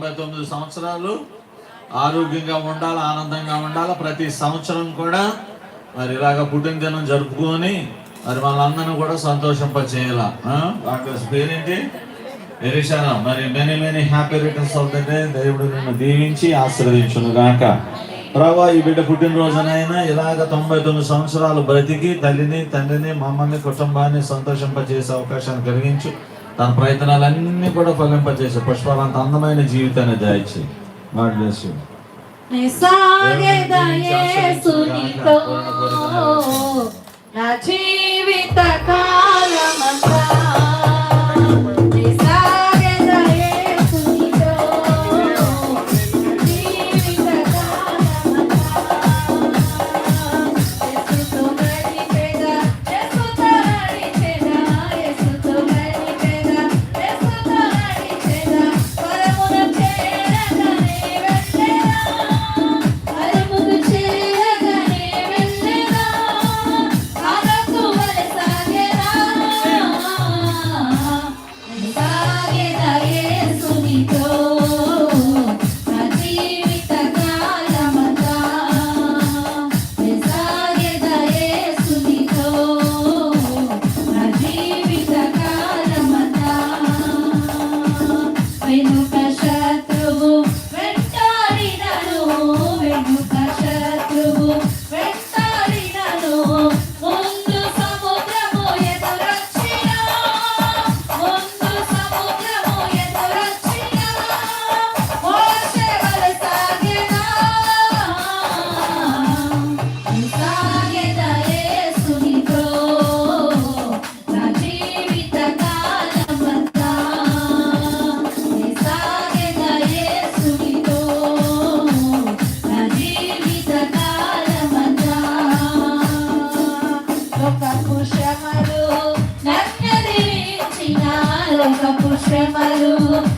తొంభై తొమ్మిది సంవత్సరాలు ఆరోగ్యంగా ఉండాలి ఆనందంగా ఉండాలి. ప్రతి సంవత్సరం కూడా మరి ఇలాగ పుట్టినదినం జరుపుకొని మరి వాళ్ళందరినీ కూడా సంతోషింప చేయాల పేరేంటి? మరి మెనీ మెనీ హ్యాపీ రిటర్న్స్ అవుతుంటే దేవుడు నిన్ను దీవించి ఆశీర్వదించును గాక. ప్రభా ఈ బిడ్డ పుట్టినరోజునైనా ఇలాగ తొంభై తొమ్మిది సంవత్సరాలు బ్రతికి తల్లిని తండ్రిని మమ్మల్ని కుటుంబాన్ని సంతోషింపజేసే అవకాశాన్ని కలిగించు. తన ప్రయత్నాలన్నీ కూడా ఫలింపజేసి పుష్పాలు అందమైన జీవితాన్ని దాయిచ్చి గాడ్ బ్లెస్ నా జీవిత extrema.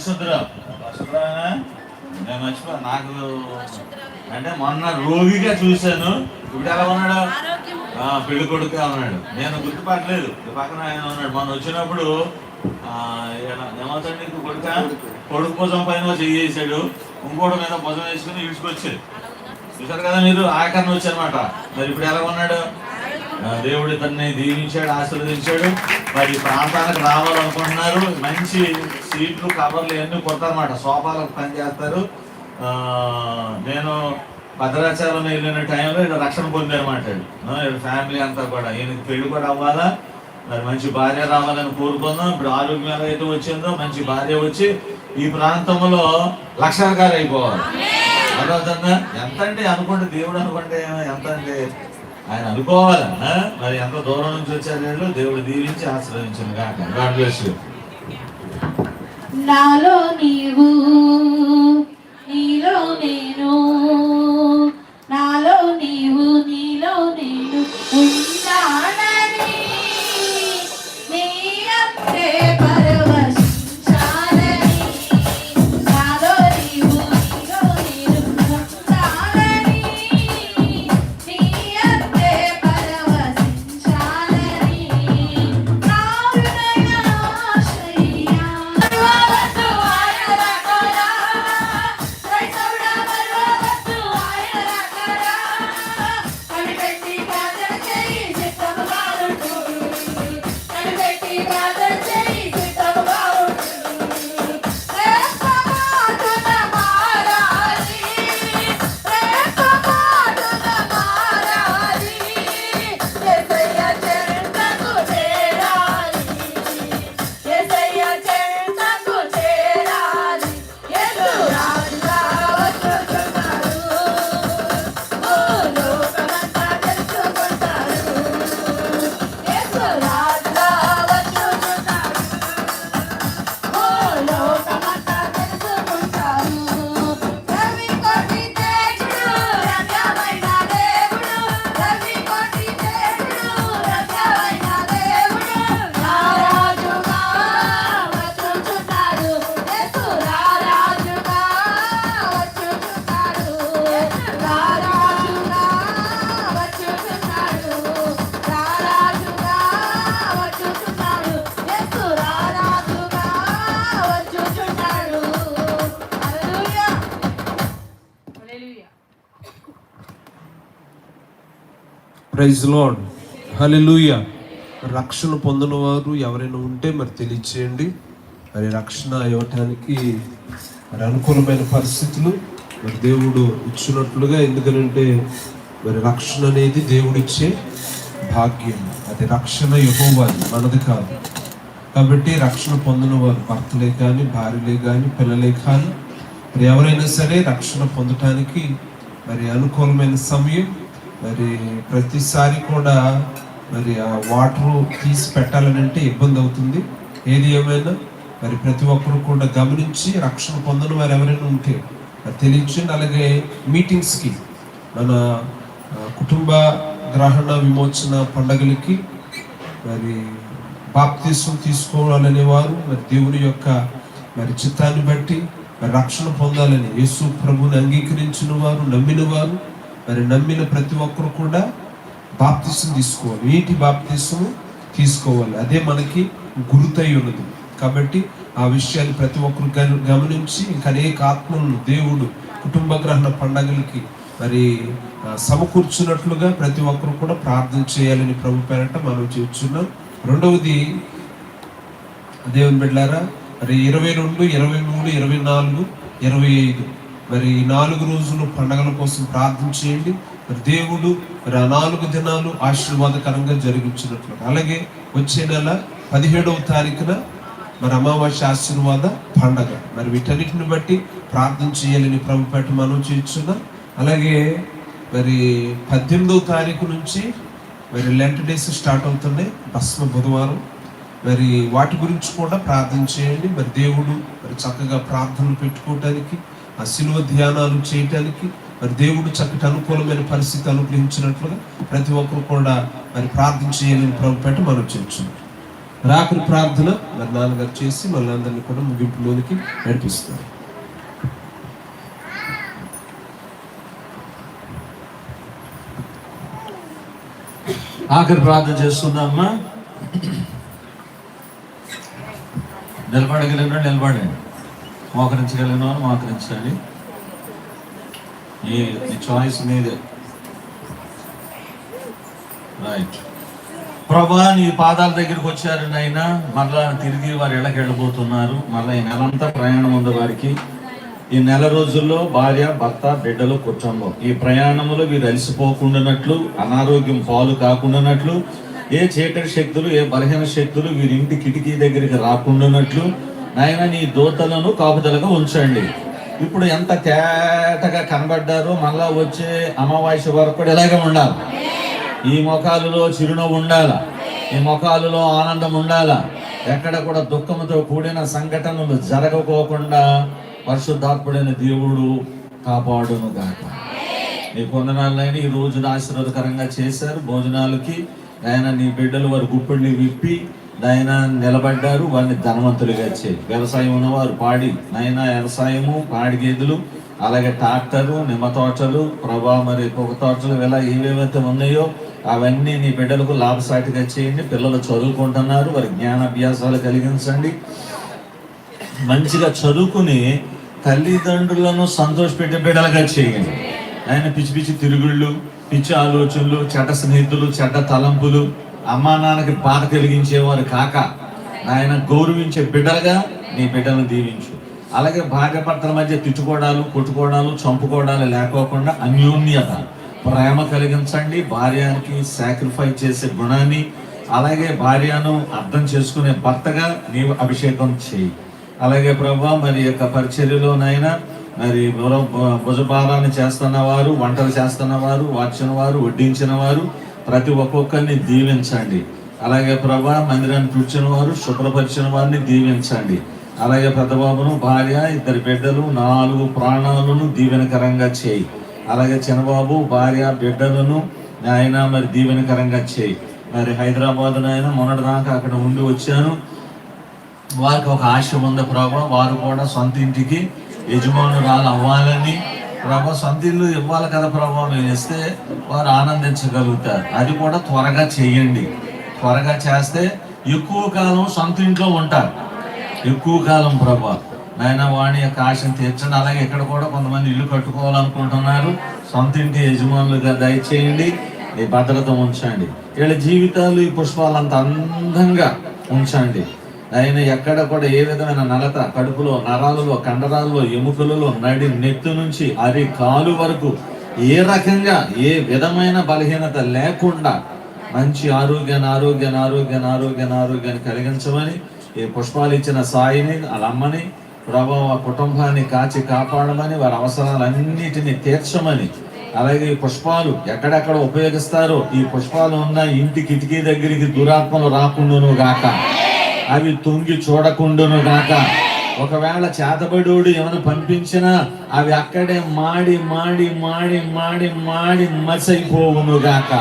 పరిశుద్ధరావు? నేను మర్చిపో నాకు అంటే మొన్న రోగిగా చూశాను. ఇప్పుడు ఎలా ఉన్నాడు? పెళ్ళి కొడుకుగా ఉన్నాడు? నేను గుర్తుపట్టలేదు. పక్కన ఆయన ఉన్నాడు. మొన్న వచ్చినప్పుడు ఏమవుతాడు నీకు కొడుక? కొడుకు భుజం పైన చేసాడు ఇంకోటి మీద భుజం వేసుకుని ఇడుచుకొచ్చాడు చూసారు కదా మీరు? ఆకరణ వచ్చారన్నమాట మరి ఇప్పుడు ఎలా ఉన్నాడు? దేవుడు ఇతన్ని దీవించాడు ఆశీర్వదించాడు. మరి ప్రాంతానికి రావాలనుకుంటున్నారు. మంచి సీట్లు కవర్లు ఇవన్నీ కొడతారన్నమాట. సోఫాలకు పని చేస్తారు. ఆ, నేను భద్రాచలం వెళ్ళిన టైంలో ఇక్కడ రక్షణ పొందారన్నమాట. ఫ్యామిలీ అంతా కూడా. ఈయనకి పెళ్ళి కూడా అవ్వాలా? మరి మంచి భార్య రావాలని కోరుకుందాం. ఇప్పుడు ఆరోగ్యం ఎలా అయితే వచ్చిందో మంచి భార్య వచ్చి ఈ ప్రాంతంలో లక్షణకారు అయిపోవాలి. అర్థమవుతుందా? ఎంత అంటే అనుకుంటే దేవుడు అనుకుంటే ఎంత అంటే ఆయన అనుకోవాలి మరి ఎంత దూరం నుంచి వచ్చారు వీళ్ళు దేవుడు దీవించి ఆశ్రయించను కాక గాడ్ బ్లెస్ యూ నాలో నీవు నీలో నేను నాలో నీవు నీలో నేను ఉన్నానా? Praise lord. హల్లెలూయా. రక్షణ పొందిన వారు ఎవరైనా ఉంటే మరి తెలియచేయండి. మరి రక్షణ ఇవ్వటానికి మరి అనుకూలమైన పరిస్థితులు మరి దేవుడు ఇచ్చినట్లుగా ఎందుకనంటే మరి రక్షణ అనేది దేవుడిచ్చే భాగ్యం. అది రక్షణ యహోవాది మనది కాదు. కాబట్టి రక్షణ పొందిన వారు భర్తలే కానీ భార్యలే కానీ పిల్లలే కానీ మరి ఎవరైనా సరే రక్షణ పొందటానికి మరి అనుకూలమైన సమయం మరి ప్రతిసారి కూడా మరి ఆ వాటర్ తీసి పెట్టాలని అంటే ఇబ్బంది అవుతుంది. ఏది ఏమైనా మరి ప్రతి ఒక్కరు కూడా గమనించి రక్షణ పొందని వారు ఎవరైనా ఉంటే మరి తెలియచండి అలాగే మీటింగ్స్కి మన కుటుంబ గ్రహణ విమోచన పండగలకి మరి బాప్తీసం తీసుకోవాలనే వారు మరి దేవుని యొక్క మరి చిత్తాన్ని బట్టి మరి రక్షణ పొందాలని యేసు ప్రభుని అంగీకరించిన వారు నమ్మిన వారు మరి నమ్మిన ప్రతి ఒక్కరు కూడా బాప్తీసం తీసుకోవాలి. వీటి బాప్తీసం తీసుకోవాలి. అదే మనకి గురుతై ఉన్నది. కాబట్టి ఆ విషయాన్ని ప్రతి ఒక్కరు గమ- గమనించి ఇంకా అనేక ఆత్మలను దేవుడు కుటుంబ గ్రహణ పండగలకి మరి సమకూర్చున్నట్లుగా ప్రతి ఒక్కరు కూడా ప్రార్థన చేయాలని ప్రభు పేరట మనం చేస్తున్నాం రెండవది దేవుని బిడ్డారా మరి ఇరవై రెండు ఇరవై మూడు ఇరవై నాలుగు ఇరవై ఐదు. మరి ఈ నాలుగు రోజులు పండగల కోసం ప్రార్థన చేయండి. మరి దేవుడు మరి ఆ నాలుగు దినాలు ఆశీర్వాదకరంగా జరిగించినట్లు అలాగే వచ్చే నెల పదిహేడవ తారీఖున మరి అమావాస్య ఆశీర్వాద పండగ. మరి వీటన్నిటిని బట్టి ప్రార్థన చేయాలని ప్రభుపేట మనం చేస్తున్నాం. అలాగే మరి పద్దెనిమిదవ తారీఖు నుంచి మరి లెంట్ డేస్ స్టార్ట్ అవుతున్నాయి. భస్మ బుధవారం. మరి వాటి గురించి కూడా ప్రార్థన చేయండి. మరి దేవుడు మరి చక్కగా ప్రార్థనలు పెట్టుకోవటానికి ఆ శిలువ ధ్యానాలు చేయటానికి మరి దేవుడు చక్కటి అనుకూలమైన పరిస్థితి అనుగ్రహించినట్లుగా ప్రతి ఒక్కరు కూడా మరి ప్రార్థన చేయాలని ప్రభుపేట మనం చేయొచ్చు రాకుని ప్రార్థన మరి నాన్నగారు చేసి మళ్ళీ అందరినీ కూడా ముగింపులోనికి నడిపిస్తారు. ఆఖరి ప్రార్థన చేస్తున్నామ్మా నిలబడగలిగిన నిలబడండి. మోకరించగలిగిన వాళ్ళు మోకరించండి. ఈ ఈ చాయిస్ మీదే. రైట్ ప్రభా నీ పాదాల దగ్గరికి వచ్చారు నాయన. మళ్ళా తిరిగి వారు ఇళ్ళకి వెళ్ళబోతున్నారు. మళ్ళీ ఈ నెలంతా ప్రయాణం ఉంది వారికి. ఈ నెల రోజుల్లో భార్య భర్త బిడ్డలు కుటుంబం. ఈ ప్రయాణంలో వీరు అలసిపోకుండానట్లు అనారోగ్యం పాలు కాకుండానట్లు ఏ చీకటి శక్తులు ఏ బలహీన శక్తులు వీరి ఇంటి కిటికీ దగ్గరికి రాకుండానట్లు నాయన నీ దోతలను కాపుదలుగా ఉంచండి. ఇప్పుడు ఎంత తేటగా కనబడ్డారో మళ్ళా వచ్చే అమావాస్య వరకు కూడా ఇలాగే ఉండాలి. ఈ ముఖాలలో చిరునవ్వు ఉండాల. ఈ ముఖాలలో ఆనందం ఉండాల. ఎక్కడ కూడా దుఃఖంతో కూడిన సంఘటనలు జరగకోకుండా పరిశుద్ధాత్ముడైన దేవుడు కాపాడును గాక నీ కొందనాలైన ఈ రోజున ఆశీర్వాదకరంగా చేశారు. భోజనాలకి ఆయన నీ బిడ్డలు వారి గుప్పిడిని విప్పి నాయన నిలబడ్డారు వారిని ధనవంతులుగా చేయి. వ్యవసాయం ఉన్నవారు పాడి. నాయన వ్యవసాయము పాడి గేదెలు అలాగే ట్రాక్టరు నిమ్మ తోటలు ప్రభా మరి పొగ తోటలు ఇలా ఏవేవైతే ఉన్నాయో అవన్నీ నీ బిడ్డలకు లాభసాటిగా చేయండి. పిల్లలు చదువుకుంటున్నారు వారి జ్ఞానాభ్యాసాలు కలిగించండి. మంచిగా చదువుకుని తల్లిదండ్రులను సంతోషపెట్టే బిడ్డలుగా చేయండి. ఆయన పిచ్చి పిచ్చి తిరుగుళ్ళు పిచ్చి ఆలోచనలు చెడ్డ స్నేహితులు చెడ్డ తలంపులు అమ్మా నాన్నకి బాధ కలిగించేవారు కాక ఆయన గౌరవించే బిడ్డలుగా నీ బిడ్డలను దీవించు. అలాగే భార్యపర్తల మధ్య తిట్టుకోవడాలు కొట్టుకోవడాలు చంపుకోవడాలు లేకోకుండా అన్యోన్యత. ప్రేమ కలిగించండి భార్యానికి సాక్రిఫై చేసే గుణాన్ని అలాగే భార్యను అర్థం చేసుకునే భర్తగా నీవు అభిషేకం చేయి. అలాగే ప్రభా మరి యొక్క పరిచర్యలోనైనా మరి భుజభారాన్ని చేస్తున్న వారు వంటలు చేస్తున్న వారు వార్చిన వారు వడ్డించిన వారు ప్రతి ఒక్కొక్కరిని దీవించండి. అలాగే ప్రభా మందిరాన్ని కూర్చున్న వారు శుభ్రపరిచిన వారిని దీవించండి. అలాగే పెద్దబాబును భార్య ఇద్దరు బిడ్డలు నాలుగు ప్రాణాలను దీవెనకరంగా చేయి. అలాగే చిన్నబాబు భార్య బిడ్డలను ఆయన మరి దీవెనకరంగా చేయి. మరి హైదరాబాద్ నాయన మొన్నటి దాకా అక్కడ ఉండి వచ్చాను. వారికి ఒక ఆశ ఉంది ప్రభా వారు కూడా సొంత ఇంటికి యజమానురాలు అవ్వాలని. ప్రభా సొంత ఇల్లు ఇవ్వాలి కదా ప్రభా మేము ఇస్తే వారు ఆనందించగలుగుతారు. అది కూడా త్వరగా చేయండి. త్వరగా చేస్తే ఎక్కువ కాలం సొంత ఇంట్లో ఉంటారు. ఎక్కువ కాలం ప్రభా. నాయన వాణి యొక్క ఆశను తీర్చండి. అలాగే ఇక్కడ కూడా కొంతమంది ఇల్లు కట్టుకోవాలనుకుంటున్నారు. సొంత ఇంటి యజమానులుగా దయచేయండి. ఈ భద్రత ఉంచండి. వీళ్ళ జీవితాలు ఈ పుష్పాలంత అందంగా ఉంచండి. ఆయన ఎక్కడ కూడా ఏ విధమైన నలత కడుపులో నరాలలో కండరాలలో ఎముకలలో నడి నెత్తు నుంచి అరి కాలు వరకు ఏ రకంగా ఏ విధమైన బలహీనత లేకుండా మంచి ఆరోగ్యాన్ని ఆరోగ్యాన్ని ఆరోగ్యాన్ని ఆరోగ్యాన్ని ఆరోగ్యాన్ని కలిగించమని ఈ పుష్పాలు ఇచ్చిన సాయిని వాళ్ళ అమ్మని ప్రభావ కుటుంబాన్ని కాచి కాపాడమని వారి అవసరాలన్నిటిని తీర్చమని అలాగే ఈ పుష్పాలు ఎక్కడెక్కడ ఉపయోగిస్తారో ఈ పుష్పాలు ఉన్న ఇంటి కిటికీ దగ్గరికి దురాత్మలు రాకుండాను గాక అవి తొంగి చూడకుండాను గాక. ఒకవేళ చేతబడోడు ఏమైనా పంపించినా అవి అక్కడే మాడి మాడి మాడి మాడి మాడి మసైపోవును గాక.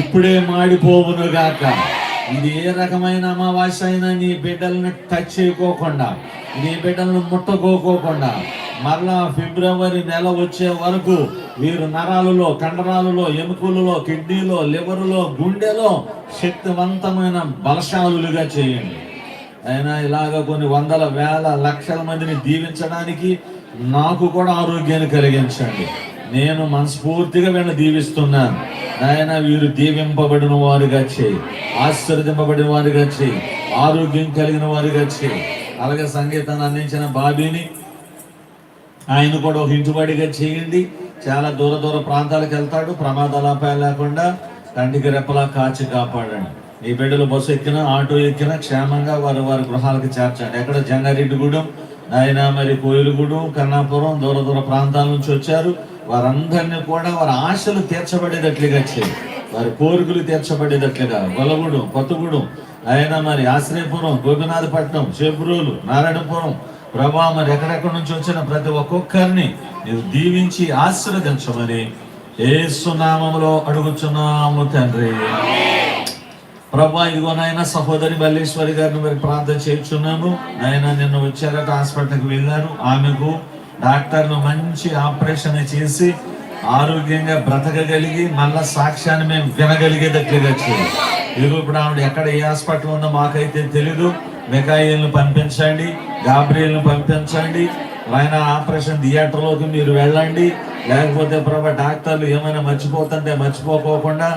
ఇప్పుడే మాడిపోవును గాక. ఇది ఏ రకమైన అమావాస్య అయినా నీ బిడ్డల్ని టచ్ చేయకోకుండా నీ బిడ్డలను ముట్టుకోకోకుండా మరలా ఫిబ్రవరి నెల వచ్చే వరకు వీరు నరాలలో కండరాలలో ఎముకలలో కిడ్నీలో లివరులో గుండెలో శక్తివంతమైన బలశాలులుగా చేయండి. అయినా ఇలాగ కొన్ని వందల వేల లక్షల మందిని దీవించడానికి నాకు కూడా ఆరోగ్యాన్ని కలిగించండి. నేను మనస్ఫూర్తిగా వీళ్ళని దీవిస్తున్నాను. ఆయన వీరు దీవింపబడిన వారుగా చేయి. ఆశీర్వదింపబడిన వారుగా చేయి. ఆరోగ్యం కలిగిన వారుగా చేయి. అలాగే సంగీతాన్ని అందించిన బాబీని ఆయన కూడా ఒక ఇంటివాడిగా చేయండి. చాలా దూర దూర ప్రాంతాలకు వెళ్తాడు. ప్రమాదాలపై లేకుండా కంటికి రెప్పలా కాచి కాపాడండి. ఈ బిడ్డలు బస్సు ఎక్కినా ఆటో ఎక్కినా క్షేమంగా వారు వారి గృహాలకు చేర్చండి ఎక్కడ జంగారెడ్డిగూడెం ఆయన మరి కోయిలగూడెం కన్నాపురం దూర దూర ప్రాంతాల నుంచి వచ్చారు. వారందరినీ కూడా వారి ఆశలు తీర్చబడేటట్లుగా చేయి. వారి కోరికలు తీర్చబడేటట్లుగా. గొలగూడెం కొత్తగూడెం ఆయన మరి ఆశ్రయపురం గోపినాథపట్నం చేపురోలు నారాయణపురం ప్రభా మరి ఎక్కడెక్కడి నుంచి వచ్చిన ప్రతి ఒక్కొక్కరిని నీవు దీవించి ఆశీర్వదించమని సునామంలో అడుగుచున్నాము తండ్రి. ప్రభా ఇదిగోనైనా నాయన సహోదరి మల్లేశ్వరి గారిని మరి ప్రార్థన చేర్చున్నాను ఆయన నిన్న వచ్చారట హాస్పిటల్కి వెళ్ళారు. ఆమెకు డాక్టర్లు మంచి ఆపరేషన్ చేసి ఆరోగ్యంగా బ్రతకగలిగి మళ్ళా సాక్ష్యాన్ని మేము వినగలిగేటట్లుగా చేయాలి. ఇదిగో ఇప్పుడు ఆవిడ ఎక్కడ ఏ హాస్పిటల్ ఉందో మాకైతే తెలీదు. మెకాయిల్ని పంపించండి గాబ్రియల్ని పంపించండి. ఆయన ఆపరేషన్ థియేటర్లోకి మీరు వెళ్ళండి. లేకపోతే ప్రభా డాక్టర్లు ఏమైనా మర్చిపోతుంటే మర్చిపోకోకుండా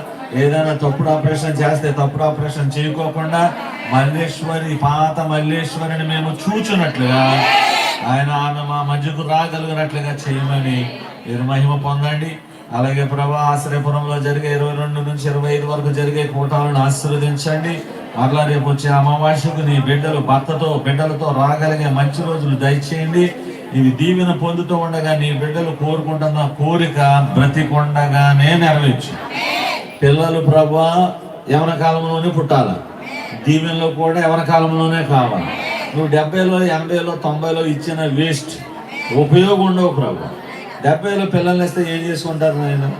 ఏదైనా తప్పుడు ఆపరేషన్ చేస్తే తప్పుడు ఆపరేషన్ చేయకోకుండా మల్లేశ్వరి పాత మల్లేశ్వరిని మేము చూచున్నట్లుగా ఆయన ఆమె మా మధ్యకు రాగలిగినట్లుగా చేయమని మీరు మహిమ పొందండి. అలాగే ప్రభా ఆశ్రయపురంలో జరిగే ఇరవై రెండు నుంచి ఇరవై ఐదు వరకు జరిగే కూటాలను ఆశీర్వదించండి. అట్లా రేపు వచ్చే అమావాస్యకు నీ బిడ్డలు భర్తతో బిడ్డలతో రాగలిగే మంచి రోజులు దయచేయండి. ఇది దీవెన పొందుతూ ఉండగా నీ బిడ్డలు కోరుకుంటున్న కోరిక బ్రతికొండగానే నెరవేర్చు. పిల్లలు ప్రభా యవన కాలంలోనే పుట్టాల? దీవెనలో కూడా యవన కాలంలోనే కావాలి. నువ్వు డెబ్బైలో ఎనభైలో తొంభైలో ఇచ్చిన వేస్ట్ ఉపయోగం ఉండవు ప్రభు. డెబ్బైలో పిల్లల్ని ఇస్తే ఏం చేసుకుంటారు నాయన?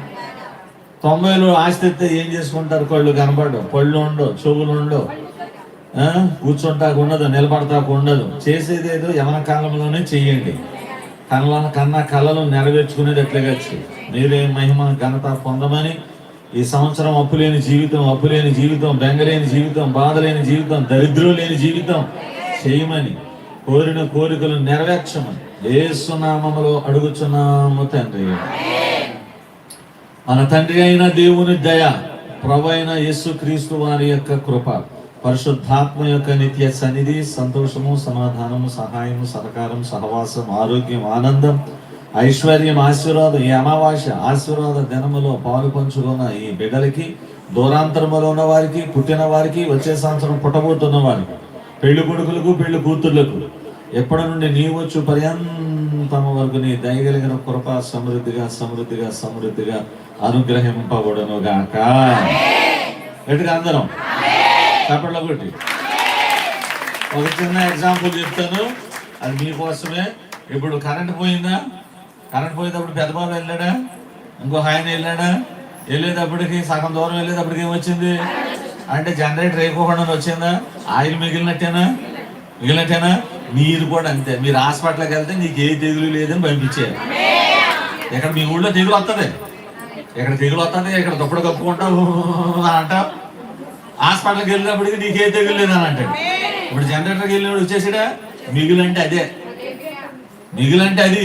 తొంభైలో ఆస్తి ఇస్తే ఏం చేసుకుంటారు? కళ్ళు కనపడవు పళ్ళు ఉండవు చెవులు ఉండవు. కూర్చుంటాకు ఉండదు నిలబడతాకు ఉండదు. చేసేది ఏదో యవన కాలంలోనే చెయ్యండి. కళ్ళ కన్నా కళలు నెరవేర్చుకునేటట్లుగా చేయి మీరే మహిమ ఘనత పొందమని ఈ సంవత్సరం అప్పు లేని జీవితం అప్పు లేని జీవితం బెంగలేని జీవితం బాధ లేని జీవితం దరిద్రం లేని జీవితం చేయమని కోరిన కోరికలు నెరవేర్చమని ఏసునామములో అడుగుచున్నాము తండ్రి. మన తండ్రి అయిన దేవుని దయ ప్రభు అయిన యేసు క్రీస్తు వారి యొక్క కృప. పరిశుద్ధాత్మ యొక్క నిత్య సన్నిధి సంతోషము సమాధానము సహాయము సహకారం సహవాసం ఆరోగ్యం ఆనందం ఐశ్వర్యం ఆశీర్వాదం ఈ అమావాస్య ఆశీర్వాద దినములో పాలు పంచుకున్న ఈ బిడ్డలకి దూరాంతరములో ఉన్న వారికి పుట్టిన వారికి వచ్చే సంవత్సరం పుట్టబోతున్న వారికి పెళ్ళి కొడుకులకు పెళ్ళి కూతుర్లకు ఎప్పటి నుండి నీ వచ్చు పర్యంతము వరకు నీ దయగలిగిన కృప సమృద్ధిగా సమృద్ధిగా సమృద్ధిగా అనుగ్రహింపబడును గాక అందరం. చప్పట్ల కొట్టి. ఒక చిన్న ఎగ్జాంపుల్ చెప్తాను. అది మీకోసమే ఇప్పుడు కరెంట్ పోయిందా? కరెంట్ పోయేటప్పుడు పెద్దబాబు వెళ్ళాడా? ఇంకో ఆయన వెళ్ళాడా? వెళ్ళేటప్పటికి సగం దూరం వెళ్ళేటప్పటికి ఏమొచ్చింది? అంటే జనరేటర్ వేయకోకుండా వచ్చిందా? ఆయిల్ మిగిలినట్టేనా? మిగిలినట్టేనా? మీరు కూడా అంతే. మీరు హాస్పిటల్కి వెళ్తే నీకు ఏ తెగులు లేదని పంపించారు ఇక్కడ మీ ఊళ్ళో తెగులు వస్తుంది ఇక్కడ తెగులు వస్తుంది ఇక్కడ దుప్పటి కప్పుకుంటా అంట హాస్పిటల్కి వెళ్ళినప్పటికి నీకే తెగులు లేదని అంటాడు. ఇప్పుడు జనరేటర్కి వెళ్ళినప్పుడు వచ్చేసాడా? మిగులంటే అదే. మిగులంటే అది?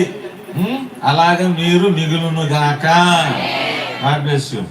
అలాగే మీరు మిగులును గాక గాడ్ బ్లెస్ యూ